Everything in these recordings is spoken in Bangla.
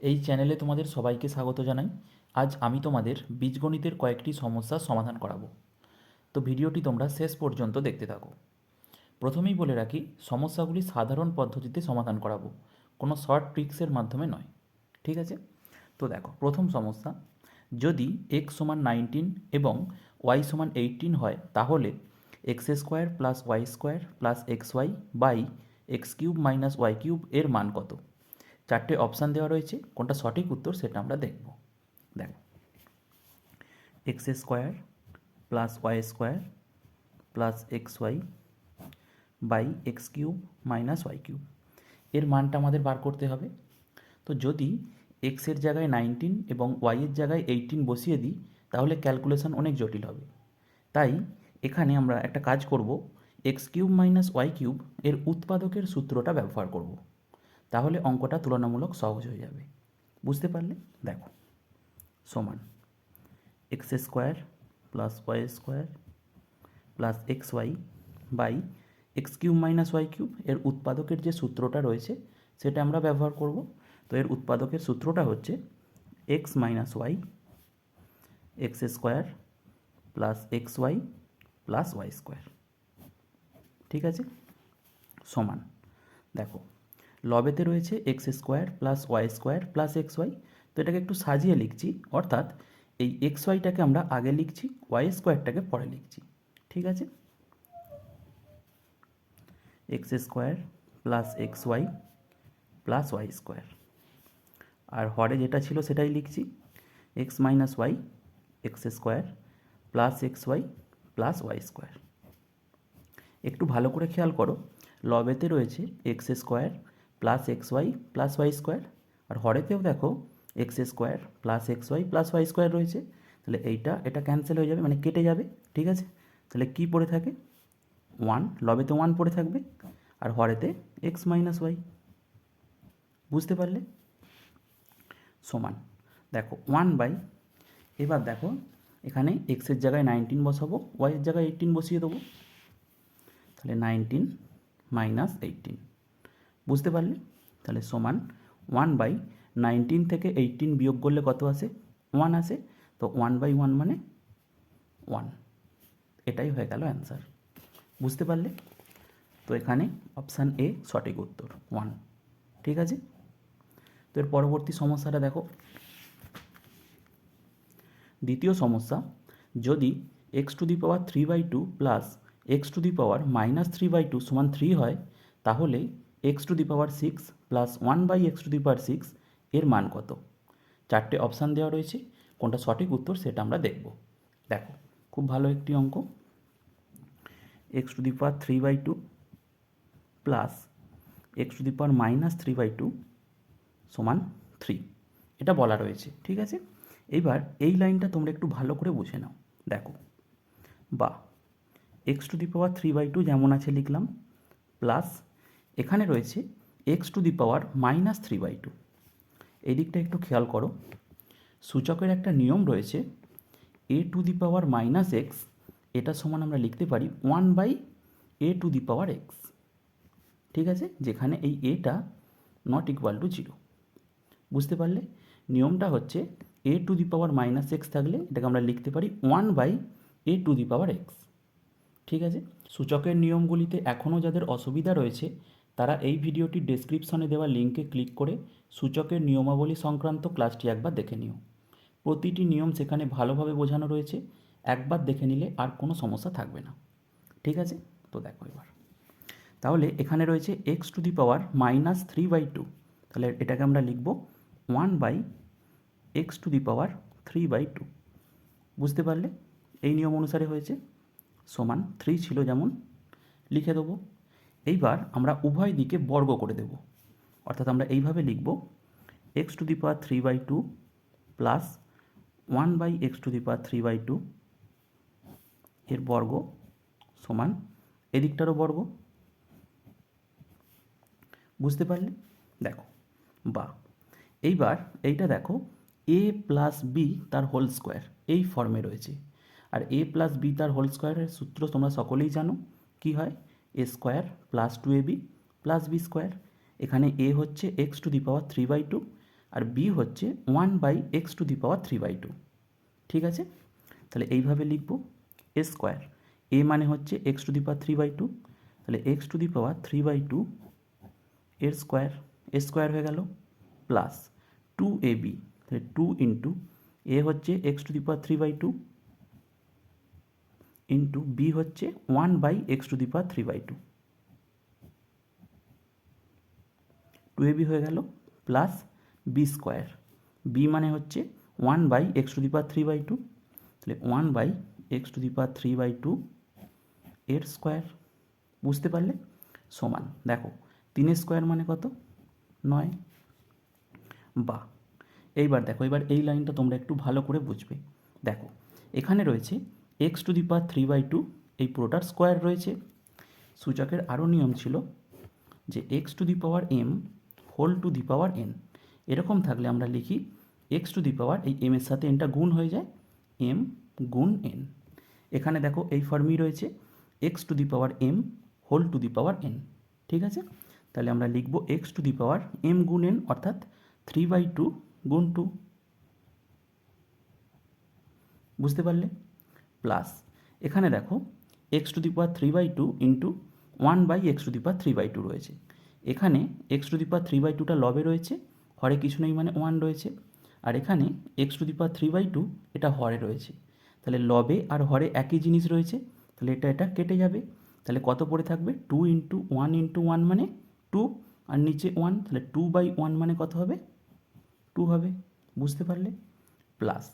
এই চ্যানেলে তোমাদের সবাইকে স্বাগত জানাই। আজ আমি তোমাদের বীজগণিতের কয়েকটি সমস্যার সমাধান করাবো। তো ভিডিওটি তোমরা শেষ পর্যন্ত দেখতে থাকো। প্রথমেই বলে রাখি, সমস্যাগুলি সাধারণ পদ্ধতিতে সমাধান করাবো। কোনো শর্ট ট্রিক্সের মাধ্যমে নয়। ঠিক আছে? তো দেখো, প্রথম সমস্যা, যদি এক্স সমান নাইনটিন এবং ওয়াই সমান এইটিন হয়, তাহলে x square plus y square plus x y by x cube minus y cube এর মান কত? চারটে অপশান দেওয়া রয়েছে, কোনটা সঠিক উত্তর সেটা আমরা দেখব। দেখো x square plus y square plus x y by x cube minus y cube এর মানটা আমাদের বার করতে হবে। তো যদি এক্সের জায়গায় নাইনটিন এবং ওয়াইয়ের জায়গায় এইটিন বসিয়ে দিই, তাহলে ক্যালকুলেশন অনেক জটিল হবে। তাই এখানে আমরা একটা কাজ করব x cube minus y cube এর উৎপাদকের সূত্রটা ব্যবহার করব। তাহলে অঙ্কটা তুলনামূলক সহজ হয়ে যাবে। বুঝতে পারলে? দেখো। সমান x square plus y square plus x y by x cube minus y cube এর উৎপাদকের যে সূত্রটা রয়েছে, সেটা আমরা ব্যবহার করব। তো এর উৎপাদকের সূত্রটা হচ্ছে x minus y x square plus x y plus y square ঠিক আছে? সমান। দেখো লবেতে রয়েছে x square plus y square plus x y তো এটাকে একটু সাজিয়ে লিখছি, অর্থাৎ এই এক্স ওয়াইটাকে আমরা আগে লিখছি ওয়াই স্কোয়ারটাকে পরে লিখছি, ঠিক আছে? X square plus x y plus y square আর হরে যেটা ছিল সেটাই লিখছি x minus y x square plus x y plus y square একটু ভালো করে খেয়াল করো, লবেতে রয়েছে x square plus x y plus y square আর হরেতেও দেখো x square plus x y plus y square রয়েছে। তাহলে এইটা, এটা ক্যান্সেল হয়ে যাবে মানে কেটে যাবে, ঠিক আছে? তাহলে কি পড়ে থাকে? ওয়ান লবেতে ওয়ান পড়ে থাকবে, আর হরেতে এক্স মাইনাস ওয়াই বুঝতে পারলে? সমান। দেখো ওয়ান বাই এবার দেখো, এখানে এক্সের জায়গায় নাইনটিন বসাবো ওয়াইয়ের জায়গায় এইটিন বসিয়ে দেবো। তাহলে নাইনটিন মাইনাস এইটিন বুঝতে পারলে? তাহলে সমান ওয়ান বাই নাইনটিন থেকে এইটিন বিয়োগ করলে কত আসে? ওয়ান আসে। তো ওয়ান বাই ওয়ান মানে ওয়ান এটাই হয়ে গেল অ্যান্সার বুঝতে পারলে? তো এখানে অপশান এ সঠিক উত্তর ওয়ান ঠিক আছে? তো এর পরবর্তী সমস্যাটা দেখো। দ্বিতীয় সমস্যা, যদি x to the power three by two plus x to the power minus three by two সমান থ্রি হয়, তাহলে x to the power six plus one by x to the power six এর মান কত? চারটে অপশান দেওয়া রয়েছে। কোনটা সঠিক উত্তর সেটা আমরা দেখব। দেখো, খুব ভালো একটি অঙ্ক। X to the power three by two plus x to the power minus three by two সমান থ্রি এটা বলা রয়েছে, ঠিক আছে? এইবার এই লাইনটা তোমরা একটু ভালো করে বুঝে নাও। দেখো বা x to the power three by two যেমন আছে লিখলাম প্লাস এখানে রয়েছে x to the power minus three by two. এই দিকটা একটু খেয়াল করো। সূচকের একটা নিয়ম রয়েছে a to the power minus x এটা সমান আমরা লিখতে পারি one by a to the power x ঠিক আছে? যেখানে এই এটা নট ইকুয়াল টু জিরো বুঝতে পারলে? নিয়মটা হচ্ছে a to the power minus x থাকলে এটাকে আমরা লিখতে পারি one by a to the power x ঠিক আছে? সূচকের নিয়মগুলিতে এখনও যাদের অসুবিধা রয়েছে তারা এই ভিডিওটি ডেসক্রিপশনে দেওয়া লিঙ্কে ক্লিক করে সূচকের নিয়মাবলী সংক্রান্ত ক্লাসটি একবার দেখে নিও। প্রতিটি নিয়ম সেখানে ভালোভাবে বোঝানো রয়েছে। একবার দেখে নিলে আর কোনো সমস্যা থাকবে না। ঠিক আছে? তো দেখো এবার। তাহলে এখানে রয়েছে x to the power minus three by two তাহলে এটাকে আমরা লিখব one by x to the power three by two বুঝতে পারলে? এই নিয়ম অনুসারে হয়েছে। সমান থ্রি ছিল যেমন। লিখে দেবো। এইবার আমরা উভয় দিকে বর্গ করে দেব। অর্থাৎ আমরা এইভাবে লিখব x to the power three by two plus one by x to the power three by two এর বর্গ সমান এদিকটারও বর্গ। বুঝতে পারলে? দেখো, বা, এইবার এইটা দেখো এ প্লাস বি তার হোল স্কোয়ার এই ফর্মে রয়েছে। আর এ প্লাস বি তার হোল স্কোয়ারের সূত্র তোমরা সকলেই জানো, কি হয়? A square plus two a b plus b square এখানে এ হচ্ছে x to the power three by two R b হচ্ছে one by x to the power three by two ঠিক আছে? তাহলে এইভাবে লিখব এ স্কোয়ার এ মানে হচ্ছে x to the power three by two তাহলে x to the power three by two এর স্কোয়ার এ স্কোয়ার হয়ে গেল প্লাস টু এ বি তাহলে টু ইন্টু এ হচ্ছে x to the power three by two into b হচ্ছে one by x to the power three by two two a b হয়ে গেল প্লাস বি স্কোয়ার বি মানে হচ্ছে one by x to the power three by two তাহলে one by x to the power three by two এর স্কোয়ার বুঝতে পারলে? সমান। দেখো তিনের স্কোয়ার মানে কত? নয়। বা, এইবার দেখো এবার এই লাইনটা তোমরা একটু ভালো করে বুঝবে। দেখো, এখানে রয়েছে x to the power three by two এই পুরোটার স্কোয়ার রয়েছে। সূচকের আরও নিয়ম ছিল যে x to the power m whole to the power n এরকম থাকলে আমরা লিখি এক্স টু দি পাওয়ার এই এম এর সাথে এনটা গুণ হয়ে যায় এম গুণ এন এখানে দেখো এই ফর্মই রয়েছে x to the power m whole to the power n ঠিক আছে? তাহলে আমরা লিখব x to the power m গুণ এন অর্থাৎ থ্রি বাই টু গুণ টু বুঝতে পারলে? প্লাস এখানে দেখো x to the power three by two into one by x to the power three by two রয়েছে। এখানে x to the power three by টুটা লবে রয়েছে, হরে কিছু নেই মানে ওয়ান রয়েছে। আর এখানে x to the power three by two এটা হরে রয়েছে। তাহলে লবে আর হরে একই জিনিস রয়েছে, তাহলে এটা এটা কেটে যাবে। তাহলে কত পড়ে থাকবে? Two into one into one মানে টু আর নিচে ওয়ান তাহলে টু বাই ওয়ান মানে কত হবে? টু হবে, বুঝতে পারলে? প্লাস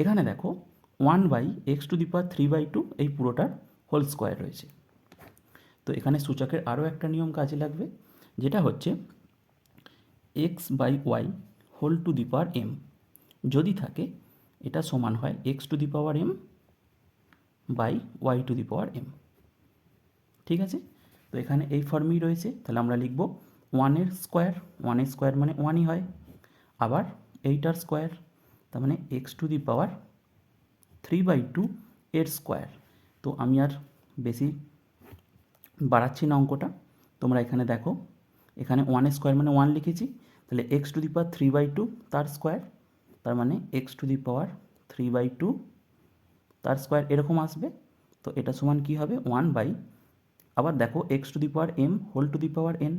এখানে দেখো one by x to the power three by two এই পুরোটার হোল স্কোয়ার রয়েছে। তো এখানে সূচকের আরও একটা নিয়ম কাজে লাগবে, যেটা হচ্ছে x by y whole to the power m. যদি থাকে, এটা সমান হয় x to the power m by y to the power m. ঠিক আছে? তো এখানে এই ফর্মই রয়েছে, তাহলে আমরা লিখব ওয়ানের স্কোয়ার। ওয়ানের স্কোয়ার মানে ওয়ানই হয়। আবার এইটার স্কোয়ার, তার মানে x to the power three by two এর স্কোয়ার তো আমি আর বেশি বাড়াচ্ছি না অঙ্কটা। তোমরা এখানে দেখো, এখানে ওয়ানের স্কোয়ার মানে ওয়ান লিখেছি। তাহলে x to the power three by two তার স্কোয়ার তার মানে x to the power three by two তার স্কোয়ার এরকম আসবে। তো এটা সমান কী হবে? ওয়ান বাই আবার দেখো x to the power m whole to the power n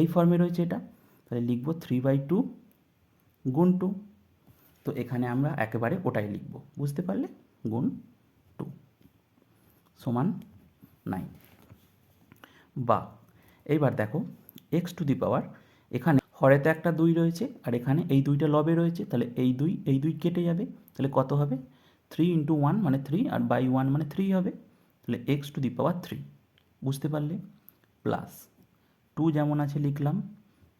এই ফর্মে রয়েছে এটা। তাহলে লিখব থ্রি বাই টু গুণ টু তো এখানে আমরা একেবারে ওটাই লিখব। বুঝতে পারলে? গুণ টু সমান নাইন। বা, এইবার দেখো, এক্স টু দি পাওয়ার, এখানে হরেতে একটা দুই রয়েছে, আর এখানে এই দুইটা লবে রয়েছে, তাহলে এই দুই এই দুই কেটে যাবে, তাহলে কত হবে? থ্রি ইন্টু ওয়ান মানে থ্রি, আর বাই ওয়ান মানে থ্রি হবে, তাহলে x to the power three. বুঝতে পারলে? প্লাস টু যেমন আছে লিখলাম,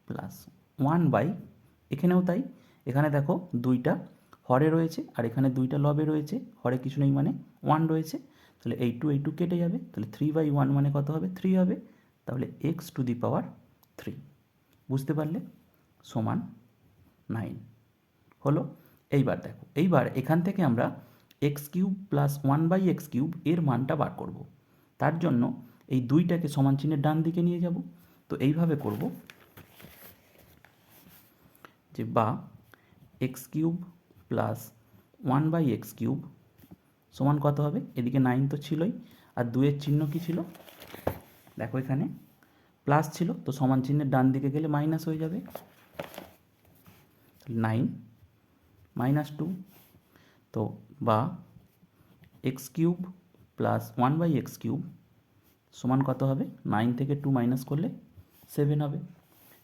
প্লাস ওয়ান বাই, এখানেও তাই এখানে দেখো দুইটা হরে রয়েছে আর এখানে দুইটা লবে রয়েছে। হরে কিছু নেই মানে ওয়ান রয়েছে। তাহলে এই টু এই টু কেটে যাবে। তাহলে থ্রি বাই ওয়ান মানে কত হবে? থ্রি হবে। তাহলে x to the power three বুঝতে পারলে? সমান নাইন হলো? এইবার দেখো, এইবার এখান থেকে আমরা x cube plus one by x cube এর মানটা বার করব। তার জন্য এই দুইটাকে সমান চিহ্নের ডান দিকে নিয়ে যাব। তো এইভাবে করব যে বা x cube plus one by x cube সমান কত হবে? এদিকে নাইন তো ছিলই। আর দুয়ের চিহ্ন কি ছিল? দেখো এখানে। প্লাস ছিল, তো সমান চিহ্নের ডান দিকে গেলে মাইনাস হয়ে যাবে। নাইন মাইনাস টু তো বা x cube plus one by x cube সমান কত হবে? নাইন থেকে টু মাইনাস করলে সেভেন হবে।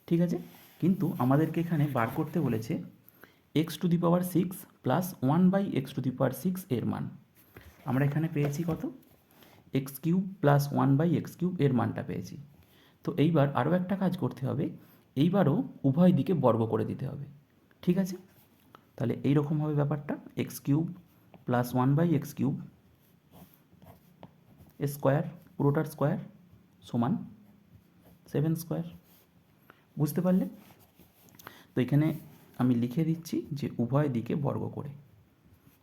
ঠিক আছে? কিন্তু আমাদেরকে এখানে বার করতে বলেছে x to the power six plus one by x to the power six এর মান। আমরা এখানে পেয়েছি কত? X cube plus one by x cube এর মানটা পেয়েছি। তো এইবার আরও একটা কাজ করতে হবে। এইবারও উভয় দিকে বর্গ করে দিতে হবে। ঠিক আছে? তাহলে এইরকম হবে ব্যাপারটা। X cube plus one by x cube square পুরোটার স্কোয়ার সমান সেভেন স্কোয়ার বুঝতে পারলে? তো এখানে আমি লিখে দিচ্ছি যে উভয় দিকে বর্গ করে,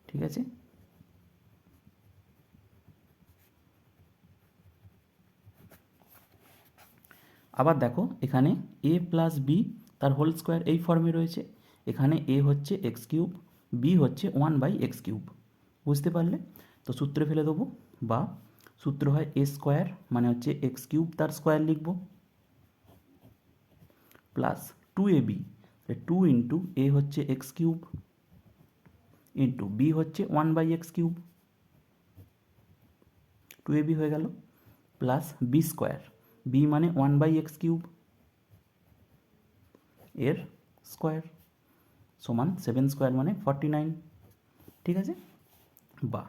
ঠিক আছে? আবার দেখো, এখানে এ প্লাস বি তার হোল স্কোয়ার এই ফর্মে রয়েছে। এখানে এ হচ্ছে এক্স কিউব বি হচ্ছে ওয়ান বাই এক্স কিউব বুঝতে পারলে? তো সূত্রে ফেলে দেবো, বা সূত্র হয় এ স্কোয়ার মানে হচ্ছে এক্স কিউব তার স্কোয়ার লিখব plus two a b two into a হচ্ছে এক্স কিউব ইন্টু বি হচ্ছে one by x cube two a b হয়ে গেল প্লাস বি স্কোয়ার বি মানে ওয়ান বাই এক্স কিউব এর স্কোয়ার সমান সেভেন স্কোয়ার মানে ফর্টি নাইন ঠিক আছে? বা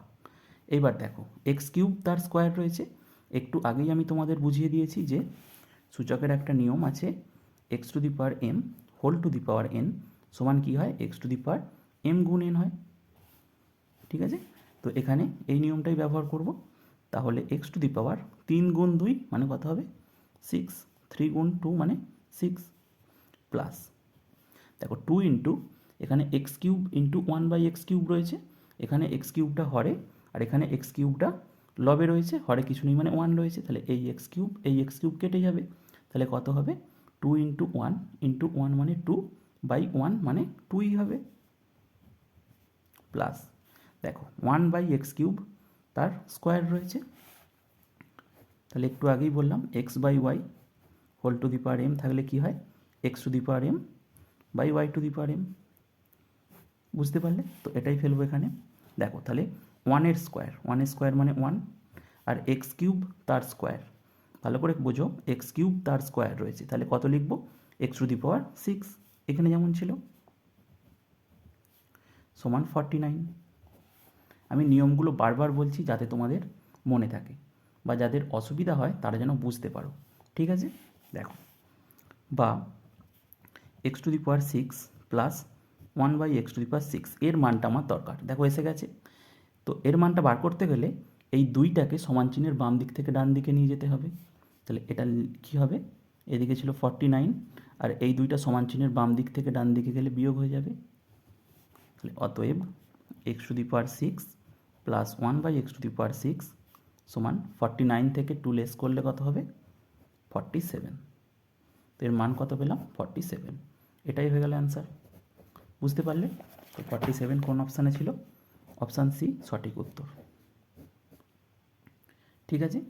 এইবার দেখো এক্স কিউব তার স্কোয়ার রয়েছে। একটু আগেই আমি তোমাদের বুঝিয়ে দিয়েছি যে সূচকের একটা নিয়ম আছে x to the power m whole to the power n সমান কী হয়? X to the power m গুণ এন হয়। ঠিক আছে? তো এখানে এই নিয়মটাই ব্যবহার করব। তাহলে এক্স টু দি পাওয়ার তিন গুণ দুই মানে কত হবে? সিক্স। থ্রি গুণ টু মানে সিক্স প্লাস। দেখো, টু ইন্টু, এখানে x cube into one by x cube রয়েছে। এখানে এক্স কিউবটা হরে, আর এখানে এক্স কিউবটা লবে রয়েছে। হরে কিছু নেই মানে ওয়ান রয়েছে। তাহলে এই এক্স কিউব, এই এক্স কিউব কেটে যাবে তাহলে কত হবে? Two into one into one মানে টু বাই ওয়ান মানে টুই হবে। প্লাস দেখো ওয়ান বাই এক্স কিউব তার স্কোয়ার রয়েছে। তাহলে একটু আগেই বললাম x by y whole to the power m থাকলে কি হয়? X to the power m by y to the power m বুঝতে পারলে? তো এটাই ফেলব এখানে। দেখো, তাহলে ওয়ানের স্কোয়ার ওয়ানের স্কোয়ার মানে ওয়ান আর এক্স কিউব তার স্কোয়ার ভালো করে বোঝো এক্স কিউব তার স্কোয়ার রয়েছে। তাহলে কত লিখব? X to the power six এখানে যেমন ছিল, সমান ফর্টি নাইন আমি নিয়মগুলো বারবার বলছি যাতে তোমাদের মনে থাকে বা যাদের অসুবিধা হয় তারা যেন বুঝতে পারো। ঠিক আছে? দেখো, বা x to the power six plus one by x to the power six এর মানটা আমার দরকার। দেখো, এসে গেছে। তো এর মানটা বার করতে গেলে এই দুইটাকে সমান চিহ্নের বাম দিক থেকে ডান দিকে নিয়ে যেতে হবে। তাহলে এটা কী হবে? এদিকে ছিল ফর্টি নাইন আর এই দুইটা সমান চিহ্নের বাম দিক থেকে ডান দিকে গেলে বিয়োগ হয়ে যাবে। তাহলে অতএব x to the power six plus one by x to the power six সমান ফর্টি নাইন থেকে টু লেস করলে কত হবে? ফর্টি সেভেন তো এর মান কত পেলাম? ফর্টি সেভেন এটাই হয়ে গেল অ্যান্সার বুঝতে পারলে? তো ফর্টি সেভেন কোন অপশানে ছিল? অপশান সি সঠিক উত্তর। ঠিক আছে?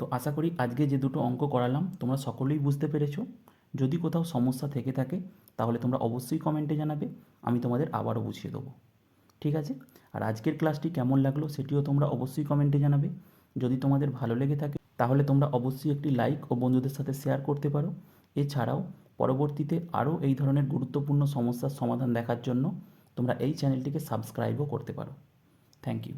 তো আশা করি আজকে যে দুটো অঙ্ক করালাম, তোমরা সকলেই বুঝতে পেরেছ। যদি কোথাও সমস্যা থেকে থাকে, তাহলে তোমরা অবশ্যই কমেন্টে জানাবে, আমি তোমাদের আবারও বুঝিয়ে দেবো। ঠিক আছে? আর আজকের ক্লাসটি কেমন লাগল সেটিও তোমরা অবশ্যই কমেন্টে জানাবে। যদি তোমাদের ভালো লেগে থাকে, তাহলে তোমরা অবশ্যই একটি লাইক ও বন্ধুদের সাথে শেয়ার করতে পারো। এছাড়াও, পরবর্তীতে আরও এই ধরনের গুরুত্বপূর্ণ সমস্যার সমাধান দেখার জন্য তোমরা এই চ্যানেলটিকে সাবস্ক্রাইবও করতে পারো। Thank you